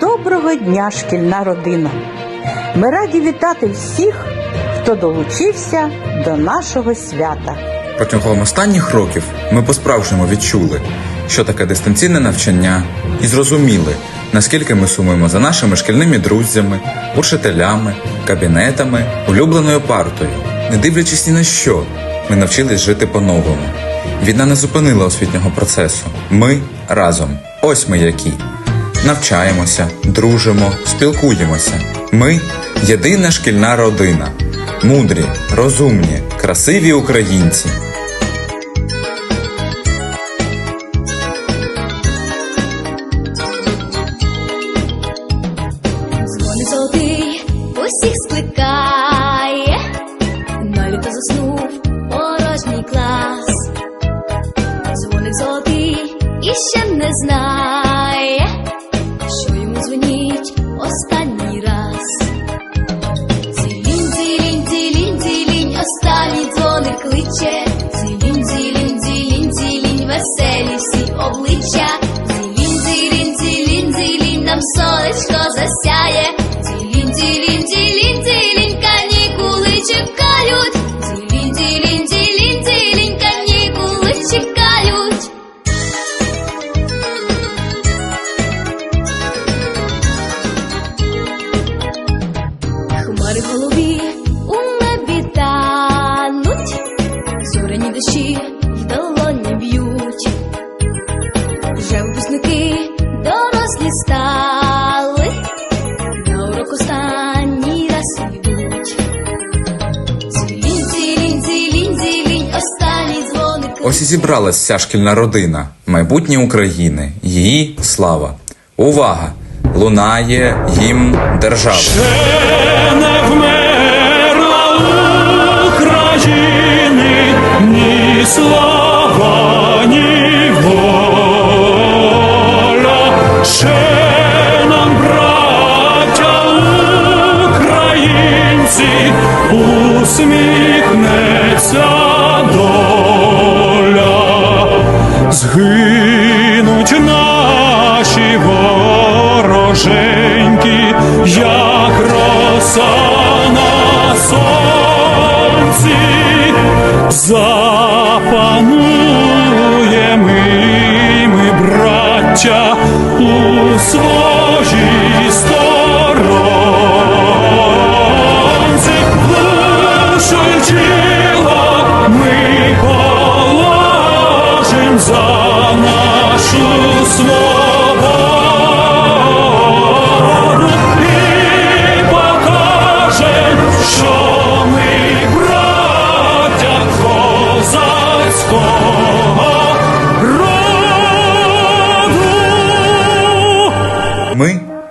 Доброго дня, шкільна родина! Ми раді вітати всіх, хто долучився до нашого свята. Протягом останніх років ми по-справжньому відчули, що таке дистанційне навчання, і зрозуміли, наскільки ми сумуємо за нашими шкільними друзями, учителями, кабінетами, улюбленою партою. Не дивлячись ні на що, ми навчились жити по-новому. Війна не зупинила освітнього процесу. Ми разом. Ось ми які. Навчаємося, дружимо, спілкуємося. Ми єдина шкільна родина. Мудрі, розумні, красиві українці. Засяє. Зібралась вся шкільна родина, майбутнє України, її слава. Увага! Лунає гімн держави. не вмерла ні слава, ні. Ще нам, браття українці, усміхнеться Згинуть наші вороженьки, як роса на сонці, запануємо ми, браття, у своїй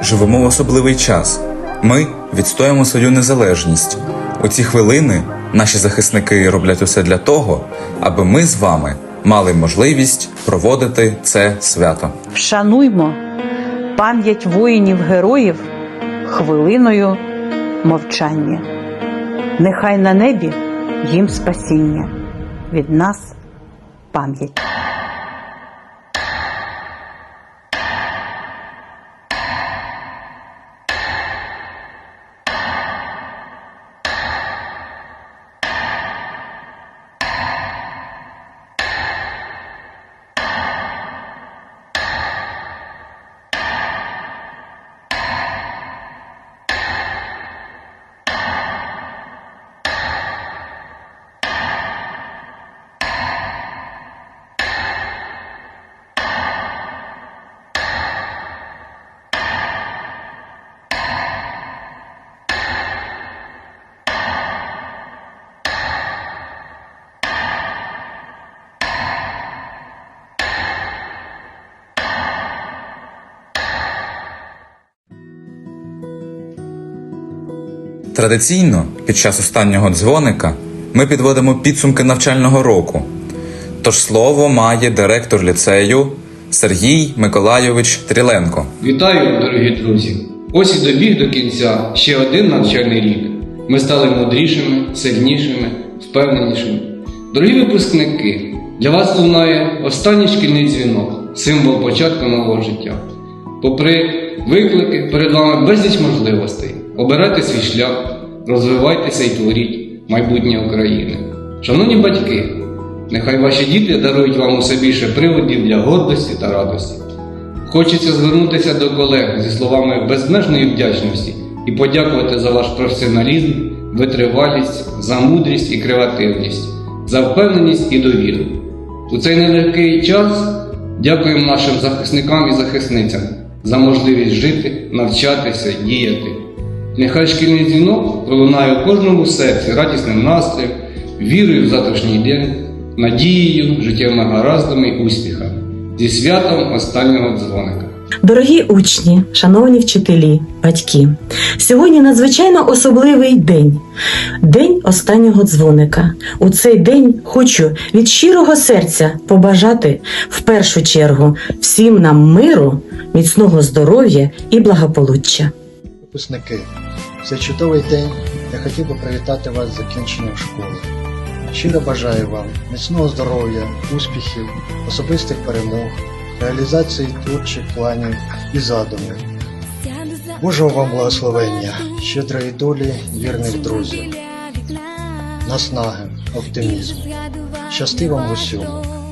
живемо в особливий час. Ми відстоїмо свою незалежність. У ці хвилини наші захисники роблять усе для того, аби ми з вами мали можливість проводити це свято. Вшануймо пам'ять воїнів-героїв хвилиною мовчання. Нехай на небі їм спасіння. Від нас пам'ять. Традиційно під час останнього дзвоника ми підводимо підсумки навчального року. Тож слово має директор ліцею Сергій Миколайович Тріленко. Вітаю, дорогі друзі! Ось і добіг до кінця ще один навчальний рік. Ми стали мудрішими, сильнішими, впевненішими. Дорогі випускники, для вас лунає останній шкільний дзвінок, символ початку нового життя. Попри виклики, перед вами безліч можливостей. Обирайте свій шлях, розвивайтеся і творіть майбутнє України. Шановні батьки, нехай ваші діти дарують вам усе більше приводів для гордості та радості. Хочеться звернутися до колег зі словами безмежної вдячності і подякувати за ваш професіоналізм, витривалість, за мудрість і креативність, за впевненість і довіру. У цей нелегкий час дякуємо нашим захисникам і захисницям за можливість жити, навчатися, діяти. Нехай шкільний дзвінок пролунає у кожному серці радісним настроєм, вірою в завтрашній день, надією, життєвими гараздами і успіхами. Зі святом останнього дзвоника. Дорогі учні, шановні вчителі, батьки, сьогодні надзвичайно особливий день день останнього дзвоника. У цей день хочу від щирого серця побажати в першу чергу всім нам миру, міцного здоров'я і благополуччя. Випускники, в цей чудовий день я хотів би привітати вас з закінченням школи. Щиро бажаю вам міцного здоров'я, успіхів, особистих перемог, реалізації творчих планів і задумів. Божого вам благословення, щедрої долі, вірних друзів, наснаги, оптимізму. Щасти вам в усьому.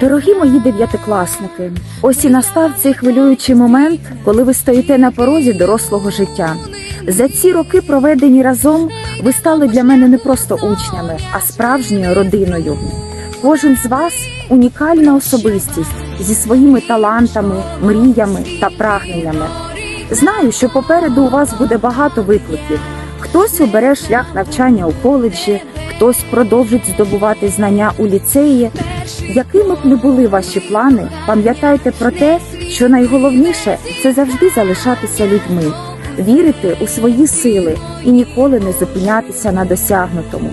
Дорогі мої дев'ятикласники, ось і настав цей хвилюючий момент, коли ви стоїте на порозі дорослого життя. За ці роки, проведені разом, ви стали для мене не просто учнями, а справжньою родиною. Кожен з вас унікальна особистість зі своїми талантами, мріями та прагненнями. Знаю, що попереду у вас буде багато викликів. Хтось обере шлях навчання у коледжі, хтось продовжить здобувати знання у ліцеї. Якими б не були ваші плани, пам'ятайте про те, що найголовніше це завжди залишатися людьми, вірити у свої сили і ніколи не зупинятися на досягнутому.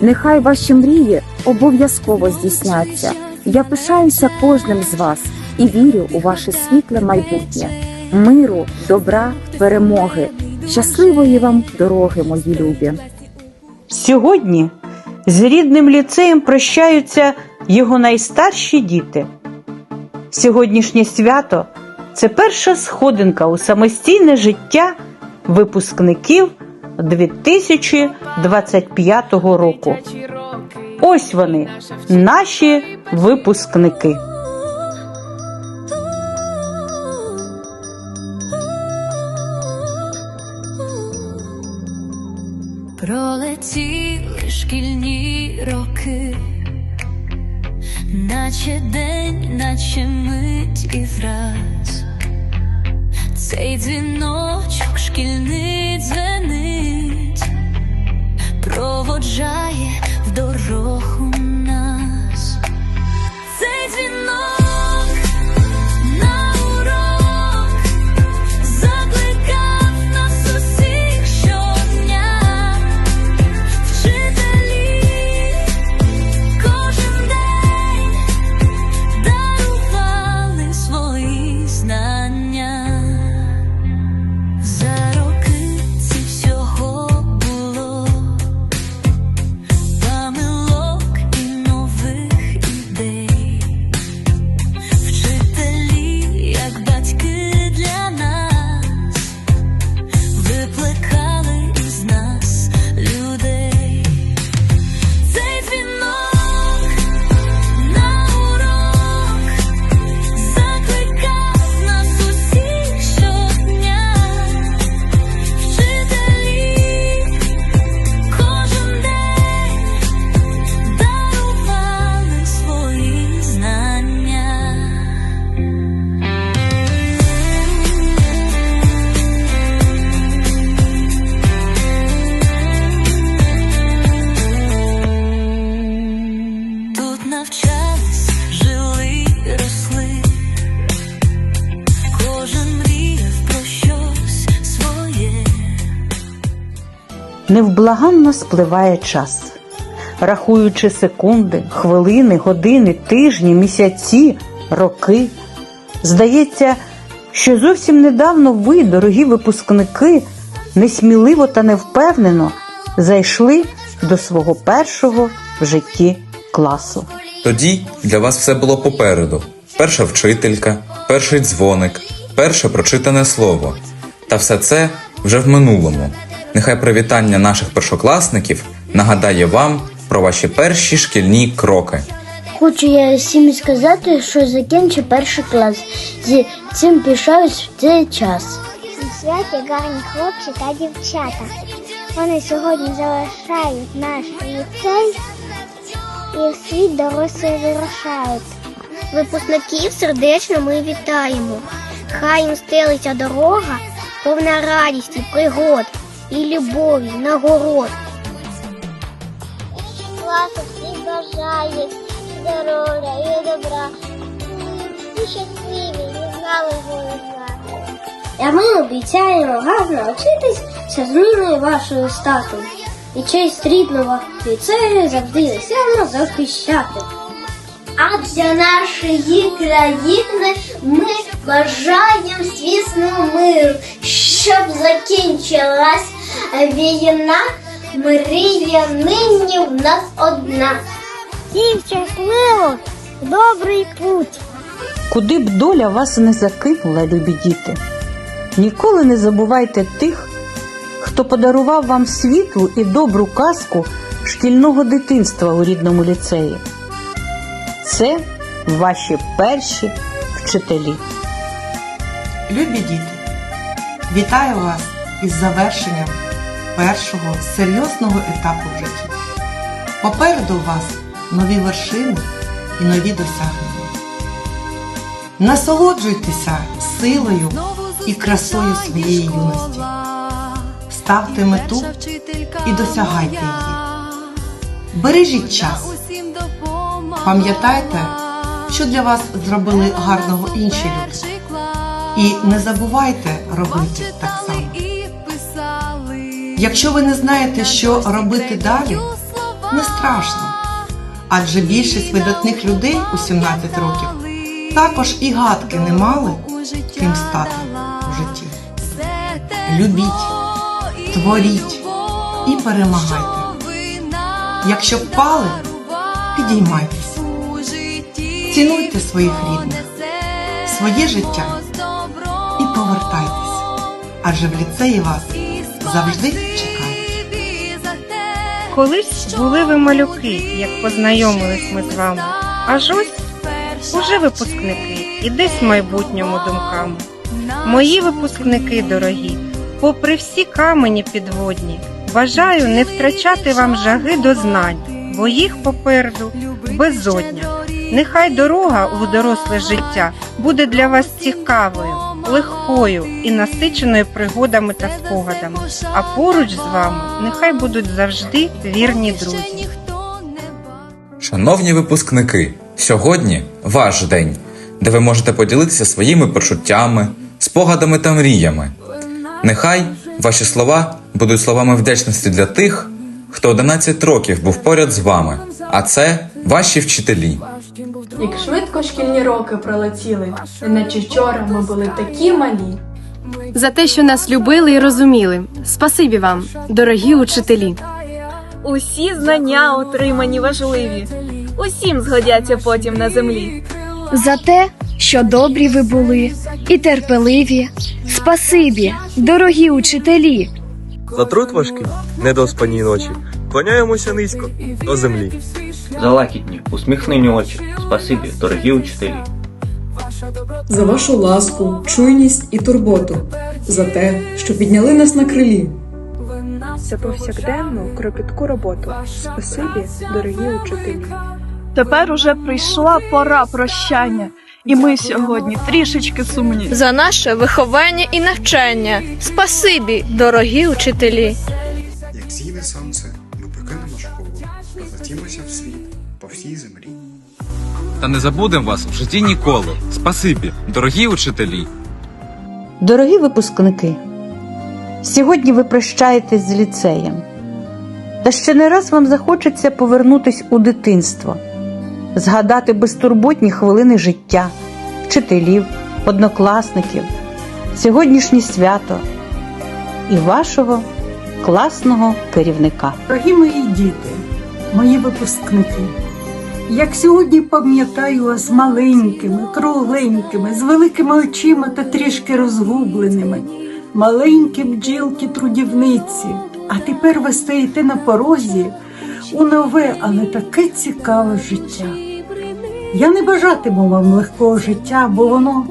Нехай ваші мрії обов'язково здійсняться. Я пишаюся кожним з вас і вірю у ваше світле майбутнє, миру, добра, перемоги. Щасливої вам дороги, мої любі! Сьогодні з рідним ліцеєм прощаються його найстарші діти. Сьогоднішнє свято це перша сходинка у самостійне життя випускників 2025 року. Ось вони, наші випускники. Пролетіли шкільні роки, наче день, наче мить і враз. Цей дзвіночок шкільний дзвенить, проводжає в дорогу Невблаганно спливає час, рахуючи секунди, хвилини, години, тижні, місяці, роки. Здається, що зовсім недавно ви, дорогі випускники, несміливо та невпевнено зайшли до свого першого в житті класу. Тоді для вас все було попереду. перша вчителька, перший дзвоник, перше прочитане слово. Та все це вже в минулому. Нехай привітання наших першокласників нагадає вам про ваші перші шкільні кроки. Хочу я всім сказати, що закінчу перший клас. Зі цим пишаюсь в цей час. Святі гарні хлопці та дівчата. Вони сьогодні залишають наш ліцей і в світ дорослі вирушають. Випускників сердечно ми вітаємо. Хай їм стелиться дорога, повна радісті, пригод і любові, нагород. Класу всіх бажає здоров'я і добра. Всі щасливі, не знали голодна. А ми обіцяємо гарно вчитись з зміною вашого стату. І честь рідного ліцею завжди весело захищати. А для нашої країни ми бажаємо свісного миру, щоб закінчилась війна. Мрія нині в нас одна. Всім щасливо, добрий путь. Куди б доля вас не закинула, любі діти, ніколи не забувайте тих, хто подарував вам світлу і добру казку шкільного дитинства у рідному ліцеї. Це ваші перші вчителі. Любі діти, вітаю вас із завершенням першого серйозного етапу в житті. Попереду у вас нові вершини і нові досягнення. Насолоджуйтеся силою і красою своєї юності. Ставте мету і досягайте її. Бережіть час. Пам'ятайте, що для вас зробили гарного інші люди. І не забувайте робити так само. Якщо ви не знаєте, що робити далі, не страшно. Адже більшість видатних людей у 17 років також і гадки не мали, ким стати у житті. Любіть, творіть і перемагайте. Якщо впали, підіймайтесь. Цінуйте своїх рідних, своє життя і повертайтесь, адже в ліцеї вас завжди чекають. Колись були ви малюки, як познайомились ми з вами. Аж ось уже випускники, і десь в майбутньому думками. Мої випускники дорогі, попри всі камені підводні, бажаю не втрачати вам жаги до знань, бо їх попереду безодня. Нехай дорога у доросле життя буде для вас цікавою, легкою і насиченою пригодами та спогадами. А поруч з вами нехай будуть завжди вірні друзі. Шановні випускники, сьогодні ваш день, де ви можете поділитися своїми почуттями, спогадами та мріями. Нехай ваші слова будуть словами вдячності для тих, хто 11 років був поряд з вами, а це ваші вчителі. Як швидко шкільні роки пролетіли, неначе вчора ми були такі малі. За те, що нас любили і розуміли. Спасибі вам, дорогі учителі. Усі знання отримані важливі, усім згодяться потім на землі. За те, що добрі ви були і терпеливі. Спасибі, дорогі учителі. За труд важкий, недоспані ночі. Клоняємося низько до землі. За лакітні, усміхнені очі. Спасибі, дорогі учителі. За вашу ласку, чуйність і турботу, за те, що підняли нас на крилі. За повсякденну кропітку роботу. Спасибі, дорогі учителі. Тепер уже прийшла пора прощання, і ми сьогодні трішечки сумні. За наше виховання і навчання. Спасибі, дорогі учителі. Зійде сонце, ми покинемо школу, розлетімося в світ по всій землі. Та не забудемо вас в житті ніколи. Спасибі, дорогі учителі. Дорогі випускники, сьогодні ви прощаєтесь з ліцеєм. Та ще не раз вам захочеться повернутись у дитинство, згадати безтурботні хвилини життя, вчителів, однокласників, сьогоднішнє свято і вашого класного керівника. Дорогі мої діти, мої випускники, Як сьогодні пам'ятаю вас маленькими, кругленькими, з великими очима та трішки розгубленими, маленькі бджілки трудівниці, а тепер ви стоїте на порозі у нове, але таке цікаве життя. Я не бажатиму вам легкого життя, бо воно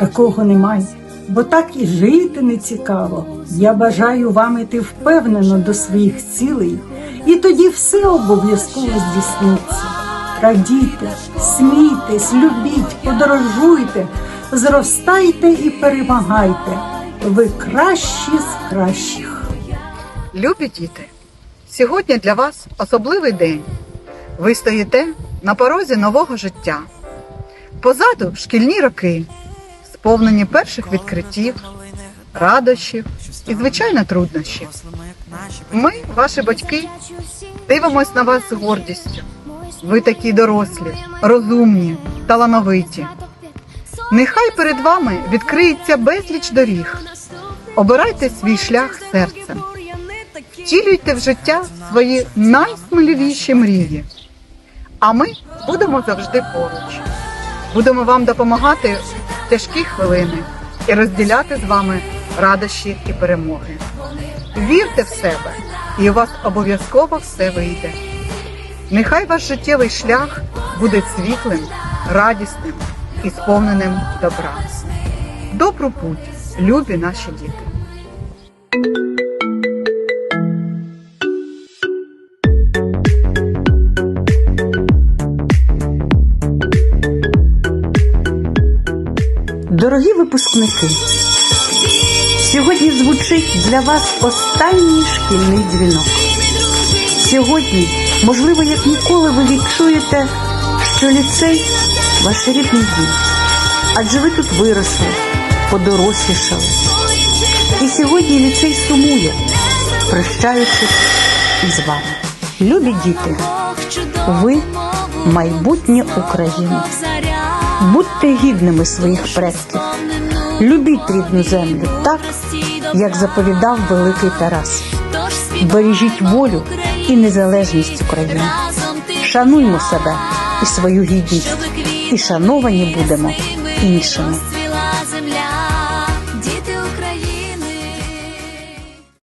такого немає. Бо так і жити не цікаво. Я бажаю вам іти впевнено до своїх цілей, і тоді все обов'язково здійсниться. Радійте, смійтесь, любіть, подорожуйте, зростайте і перемагайте. Ви кращі з кращих. Любі діти, сьогодні для вас особливий день. Ви стоїте на порозі нового життя. Позаду шкільні роки, сповнені перших відкриттів, радощів і, звичайно, труднощів. Ми, ваші батьки, дивимось на вас з гордістю. Ви такі дорослі, розумні, талановиті. Нехай перед вами відкриється безліч доріг. Обирайте свій шлях серцем. Втілюйте в життя свої найсміливіші мрії. А ми будемо завжди поруч. Будемо вам допомагати тяжкі хвилини і розділяти з вами радощі і перемоги. Вірте в себе, і у вас обов'язково все вийде. Нехай ваш життєвий шлях буде світлим, радісним і сповненим добра. Добру путь, любі наші діти! Дорогі випускники, сьогодні звучить для вас останній шкільний дзвінок. Сьогодні, можливо, як ніколи, ви відчуєте, що ліцей ваш рідний дім. Адже ви тут виросли, подорослішали. І сьогодні ліцей сумує, прощаючись із вами. Любі діти, ви майбутнє України. Будьте гідними своїх предків. Любіть рідну землю так, як заповідав великий Тарас. Бережіть волю і незалежність України. Шануймо себе і свою гідність, і шановані будемо іншими.